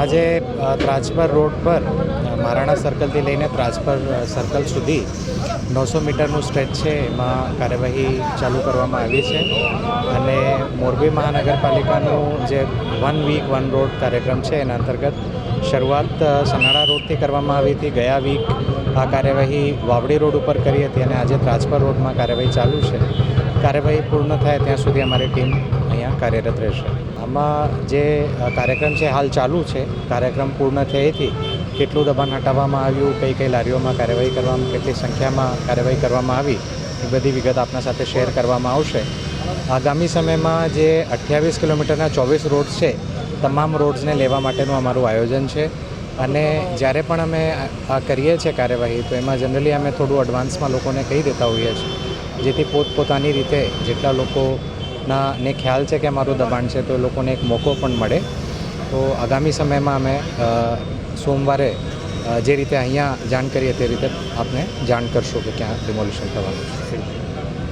આજે ત્રાજપર રોડ પર મહારાણા સર્કલથી લઈને ત્રાજપર સર્કલ સુધી નવસો મીટરનું સ્ટ્રેચ છે. એમાં કાર્યવાહી ચાલુ કરવામાં આવી છે. અને મોરબી મહાનગરપાલિકાનું જે વન વીક વન રોડ કાર્યક્રમ છે, એના અંતર્ગત શરૂઆત સનાળા રોડથી કરવામાં આવી હતી. ગયા વીક આ કાર્યવાહી વાવડી રોડ ઉપર કરી હતી અને આજે ત્રાજપર રોડમાં કાર્યવાહી ચાલુ છે. કાર્યવાહી પૂર્ણ થાય ત્યાં સુધી અમારી ટીમ કાર્યરત રહેશે. આમાં જે કાર્યક્રમ છે, હાલ ચાલુ છે. કાર્યક્રમ પૂર્ણ થયેથી કેટલું દબાણ હટાવવામાં આવ્યું, કઈ કઈ લારીઓમાં કાર્યવાહી કરવામાં, કેટલી સંખ્યામાં કાર્યવાહી કરવામાં આવી, એ બધી વિગત આપના સાથે શેર કરવામાં આવશે. આગામી સમયમાં જે અઠ્યાવીસ કિલોમીટરના ચોવીસ રોડ છે, તમામ રોડ્સને લેવા માટેનું અમારું આયોજન છે. અને જ્યારે પણ અમે આ- કરીએ છીએ કાર્યવાહી, તો એમાં જનરલી અમે થોડું એડવાન્સમાં લોકોને કહી દેતા હોઈએ છીએ. જેથી પોતપોતાની રીતે જેટલા લોકોના ને ખ્યાલ છે કે અમારું દબાણ છે, તો લોકોને એક મોકો પણ મળે. તો આગામી સમયમાં અમે સોમવારે જે રીતે અહીંયા જાણ કરીએ તે રીતે આપને જાણ કરશું કે ક્યાં ડિમોલિશન થવાનું છે.